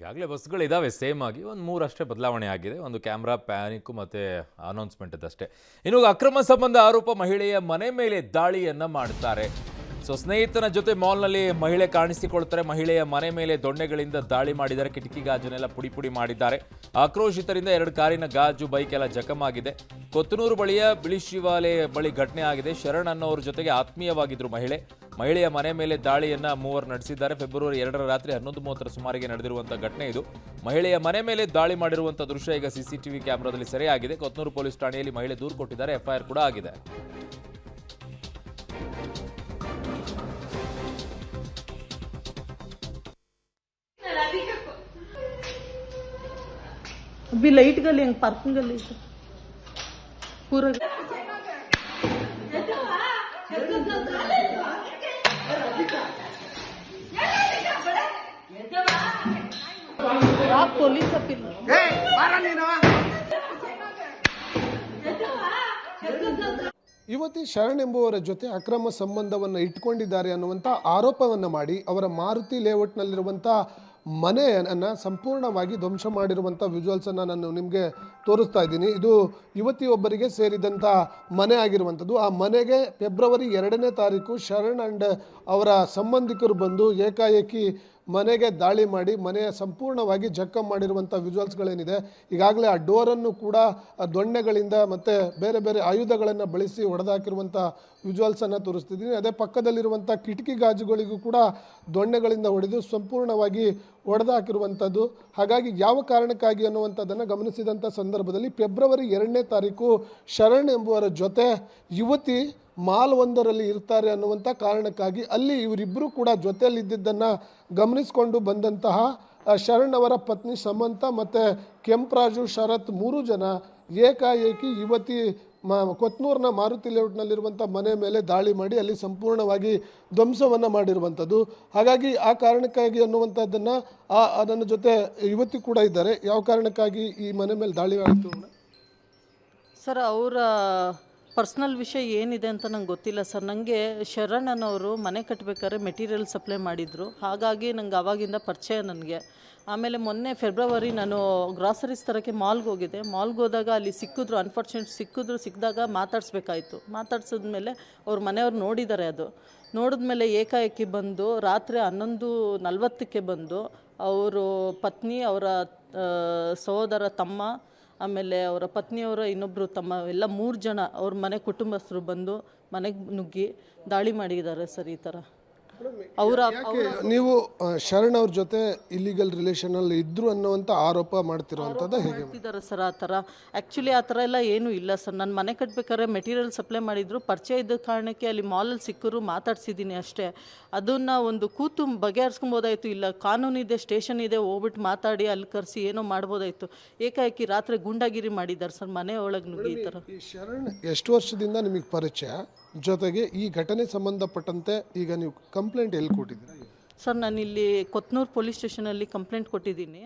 ಈಗಾಗಲೇ ಬಸ್ಗಳಿದ್ದಾವೆ ಸೇಮ್ ಆಗಿ. ಒಂದು ಮೂರಷ್ಟೇ ಬದಲಾವಣೆ ಆಗಿದೆ. ಒಂದು ಕ್ಯಾಮ್ರಾ ಪ್ಯಾನಿಕ್ಕು ಮತ್ತು ಅನೌನ್ಸ್ಮೆಂಟ್ ಅಷ್ಟೇ ಇನ್ನು ಅಕ್ರಮ ಸಂಬಂಧ ಆರೋಪ ಮಹಿಳೆಯ ಮನೆ ಮೇಲೆ ದಾಳಿಯನ್ನು ಮಾಡ್ತಾರೆ. ಸೊ ಸ್ನೇಹಿತನ ಜೊತೆ ಮಾಲ್ನಲ್ಲಿ ಮಹಿಳೆ ಕಾಣಿಸಿಕೊಳ್ತಾರೆ. ಮಹಿಳೆಯ ಮನೆ ಮೇಲೆ ದೊಣ್ಣೆಗಳಿಂದ ದಾಳಿ ಮಾಡಿದ್ದಾರೆ. ಕಿಟಕಿ ಗಾಜನ್ನೆಲ್ಲ ಪುಡಿ ಪುಡಿ ಮಾಡಿದ್ದಾರೆ. ಆಕ್ರೋಶಿತರಿಂದ ಎರಡು ಕಾರಿನ ಗಾಜು ಬೈಕ್ ಎಲ್ಲ ಜಖಮಾಗಿದೆ ಕೊತ್ತನೂರು ಬಳಿಯ ಬಿಳಿ ಬಿಳಿಶಿವಾಲೆ ಬಳಿ ಘಟನೆ ಆಗಿದೆ. ಶರಣ್ ಅನ್ನೋರ ಜೊತೆಗೆ ಆತ್ಮೀಯವಾಗಿದ್ದರು ಮಹಿಳೆ. ಮಹಿಳೆಯ ಮನೆ ಮೇಲೆ ದಾಳಿಯನ್ನ ಮೂವರು ನಡೆಸಿದ್ದಾರೆ ಫೆಬ್ರವರಿ ಎರಡರ ರಾತ್ರಿ ಹನ್ನೊಂದು ಮೂವತ್ತರ ಸುಮಾರಿಗೆ ನಡೆದಿರುವಂತಹ ಘಟನೆ ಇದು ಮಹಿಳೆಯ ಮನೆ ಮೇಲೆ ದಾಳಿ ಮಾಡಿರುವಂತಹ ದೃಶ್ಯ ಈಗ ಸಿಸಿಟಿವಿ ಕ್ಯಾಮೆರಾದಲ್ಲಿ ಸೆರೆಯಾಗಿದೆ ಕೊತ್ನೂರು ಪೊಲೀಸ್ ಠಾಣೆಯಲ್ಲಿ ಮಹಿಳೆ ದೂರು ಕೊಟ್ಟಿದ್ದಾರೆ ಎಫ್ಐಆರ್ ಕೂಡ ಆಗಿದೆ अभी लाइट गली हंग पार्किंग गली से पूरा ಯುವತಿ ಶರಣ್ ಎಂಬುವರ ಜೊತೆ ಅಕ್ರಮ ಸಂಬಂಧವನ್ನು ಇಟ್ಕೊಂಡಿದ್ದಾರೆ ಅನ್ನುವಂಥ ಆರೋಪವನ್ನು ಮಾಡಿ ಅವರ ಮಾರುತಿ ಲೇಔಟ್ನಲ್ಲಿರುವಂಥ ಮನೆಯನ್ನು ಸಂಪೂರ್ಣವಾಗಿ ಧ್ವಂಸ ಮಾಡಿರುವಂಥ ವಿಜುವಲ್ಸನ್ನು ನಾನು ನಿಮಗೆ ತೋರಿಸ್ತಾ ಇದ್ದೀನಿ. ಇದು ಯುವತಿಯೊಬ್ಬರಿಗೆ ಸೇರಿದಂಥ ಮನೆ ಆಗಿರುವಂಥದ್ದು. ಆ ಮನೆಗೆ ಫೆಬ್ರವರಿ ಎರಡನೇ ತಾರೀಕು ಶರಣ್ ಅಂಡ್ ಅವರ ಸಂಬಂಧಿಕರು ಬಂದು ಏಕಾಏಕಿ ಮನೆಗೆ ದಾಳಿ ಮಾಡಿ, ಮನೆಯ ಸಂಪೂರ್ಣವಾಗಿ ಜಖಂ ಮಾಡಿರುವಂಥ ವಿಜುವಲ್ಸ್ಗಳೇನಿದೆ ಈಗಾಗಲೇ ಆ ಡೋರನ್ನು ಕೂಡ ದೊಣ್ಣೆಗಳಿಂದ ಮತ್ತು ಬೇರೆ ಬೇರೆ ಆಯುಧಗಳನ್ನು ಬಳಸಿ ಹೊಡೆದಾಕಿರುವಂಥ ವಿಜುವಲ್ಸನ್ನು ತೋರಿಸ್ತಿದ್ದೀನಿ. ಅದೇ ಪಕ್ಕದಲ್ಲಿರುವಂಥ ಕಿಟಕಿ ಗಾಜುಗಳಿಗೂ ಕೂಡ ದೊಣ್ಣೆಗಳಿಂದ ಹೊಡೆದು ಸಂಪೂರ್ಣವಾಗಿ ಹೊಡೆದಾಕಿರುವಂಥದ್ದು ಹಾಗಾಗಿ ಯಾವ ಕಾರಣಕ್ಕಾಗಿ ಅನ್ನುವಂಥದ್ದನ್ನು ಗಮನಿಸಿದಂಥ ಸಂದರ್ಭದಲ್ಲಿ ಫೆಬ್ರವರಿ ಎರಡನೇ ತಾರೀಕು ಶರಣ್ ಎಂಬುವರ ಜೊತೆ ಯುವತಿ ಮಾಲ್ ಒಂದರಲ್ಲಿ ಇರ್ತಾರೆ ಅನ್ನುವಂಥ ಕಾರಣಕ್ಕಾಗಿ ಅಲ್ಲಿ ಇವರಿಬ್ಬರು ಕೂಡ ಜೊತೆಯಲ್ಲಿದ್ದದ್ದನ್ನು ಗಮನಿಸಿಕೊಂಡು ಬಂದಂತಹ ಶರಣ್ ಅವರ ಪತ್ನಿ ಸಮಂತ ಮತ್ತು ಕೆಂಪರಾಜು ಶರತ್ ಮೂರು ಜನ ಏಕಾಏಕಿ ಯುವತಿ ಕೊತ್ನೂರಿನ ಮಾರುತಿ ಲೇಔಟ್ನಲ್ಲಿರುವಂಥ ಮನೆ ಮೇಲೆ ದಾಳಿ ಮಾಡಿ ಅಲ್ಲಿ ಸಂಪೂರ್ಣವಾಗಿ ಧ್ವಂಸವನ್ನು ಮಾಡಿರುವಂಥದ್ದು ಹಾಗಾಗಿ ಆ ಕಾರಣಕ್ಕಾಗಿ ಅನ್ನುವಂಥದ್ದನ್ನು ಆ ಅದರ ಜೊತೆ ಯುವತಿ ಕೂಡ ಇದ್ದಾರೆ. ಯಾವ ಕಾರಣಕ್ಕಾಗಿ ಈ ಮನೆ ಮೇಲೆ ದಾಳಿ ಆಯಿತು? ಸರ್, ಅವರ ಪರ್ಸ್ನಲ್ ವಿಷಯ ಏನಿದೆ ಅಂತ ನಂಗೆ ಗೊತ್ತಿಲ್ಲ ಸರ್. ನನಗೆ ಶರಣನವರು ಮನೆ ಕಟ್ಟಬೇಕಾದ್ರೆ ಮೆಟೀರಿಯಲ್ ಸಪ್ಲೈ ಮಾಡಿದರು. ಹಾಗಾಗಿ ನಂಗೆ ಆವಾಗಿಂದ ಪರಿಚಯ ನನಗೆ. ಆಮೇಲೆ ಮೊನ್ನೆ ಫೆಬ್ರವರಿ ನಾನು ಗ್ರಾಸರೀಸ್ ತರೋಕ್ಕೆ ಮಾಲ್ಗೆ ಹೋಗಿದ್ದೆ. ಮಾಲ್ಗೆ ಹೋದಾಗ ಅಲ್ಲಿ ಸಿಕ್ಕಿದ್ರು ಅನ್ಫಾರ್ಚುನೇಟ್ ಸಿಕ್ಕಿದ್ರು, ಸಿಕ್ಕಿದಾಗ ಮಾತಾಡಿಸ್ಬೇಕಾಯ್ತು. ಮಾತಾಡ್ಸಿದ್ಮೇಲೆ ಅವ್ರ ಮನೆಯವ್ರು ನೋಡಿದ್ದಾರೆ ಅದು. ನೋಡಿದ್ಮೇಲೆ ಏಕಾಏಕಿ ಬಂದು ರಾತ್ರಿ ಹನ್ನೊಂದು ನಲ್ವತ್ತಕ್ಕೆ ಬಂದು ಅವರು ಪತ್ನಿ, ಅವರ ಸಹೋದರ ತಮ್ಮ ಆಮೇಲೆ ಅವರ ಪತ್ನಿಯವರ ಇನ್ನೊಬ್ಬರು ತಮ್ಮ ಎಲ್ಲ ಮೂರು ಜನ ಅವ್ರ ಮನೆ ಕುಟುಂಬಸ್ಥರು ಬಂದು ಮನೆಗೆ ನುಗ್ಗಿ ದಾಳಿ ಮಾಡಿದ್ದಾರೆ ಸರ್ ಈ ಥರ ಅವರ ನೀವು ಶರಣ್ ಅವ್ರ ಜೊತೆ ಇಲ್ಲಿಗಲ್ ರಿಲೇಷನ್ ಅಲ್ಲಿ ಇದ್ರು ಅನ್ನುವಂತ ಆರೋಪ ಮಾಡ್ತಿರುವಂಥದ್ದು ಹೇಗೆ? ಮಾಡ್ತಿದ್ದಾರೆ ಸರ್ ಆ ಥರ? ಆ್ಯಕ್ಚುಲಿ ಆ ಥರ ಎಲ್ಲ ಏನೂ ಇಲ್ಲ ಸರ್. ನಾನು ಮನೆ ಕಟ್ಬೇಕಾದ್ರೆ ಮೆಟೀರಿಯಲ್ ಸಪ್ಲೈ ಮಾಡಿದ್ರು. ಪರಿಚಯ ಇದ್ದ ಕಾರಣಕ್ಕೆ ಅಲ್ಲಿ ಮಾಲಲ್ಲಿ ಸಿಕ್ಕರು ಮಾತಾಡ್ಸಿದ್ದೀನಿ ಅಷ್ಟೇ. ಅದನ್ನು ಒಂದು ಕೂತು ಬಗೆಹರಿಸ್ಕೊಬೋದಾಯ್ತು. ಇಲ್ಲ ಕಾನೂನು ಇದೆ ಸ್ಟೇಷನ್ ಇದೆ ಹೋಗ್ಬಿಟ್ಟು ಮಾತಾಡಿ ಅಲ್ಲಿ ಕರೆಸಿ ಏನೋ ಮಾಡ್ಬೋದಾಯ್ತು. ಏಕಾಏಕಿ ರಾತ್ರಿ ಗುಂಡಾಗಿರಿ ಮಾಡಿದ್ದಾರೆ ಸರ್. ಮನೆ ಒಳಗೆ ನುಗ್ಗಿ ಈ ಥರ. ಶರಣ್ ಎಷ್ಟು ವರ್ಷದಿಂದ ನಿಮಗೆ ಪರಿಚಯ? ಜೊತೆಗೆ ಈ ಘಟನೆ ಸಂಬಂಧಪಟ್ಟಂತೆ ಈಗ ನೀವು ಕಂಪ್ಲೇಂಟ್ ಎಲ್ಲಿ ಕೊಟ್ಟಿದ್ದೀರಾ? ಸರ್ ನಾನು ಇಲ್ಲಿ ಕೊತ್ನೂರು ಪೊಲೀಸ್ ಸ್ಟೇಷನಲ್ಲಿ ಕಂಪ್ಲೇಂಟ್ ಕೊಟ್ಟಿದ್ದೀನಿ.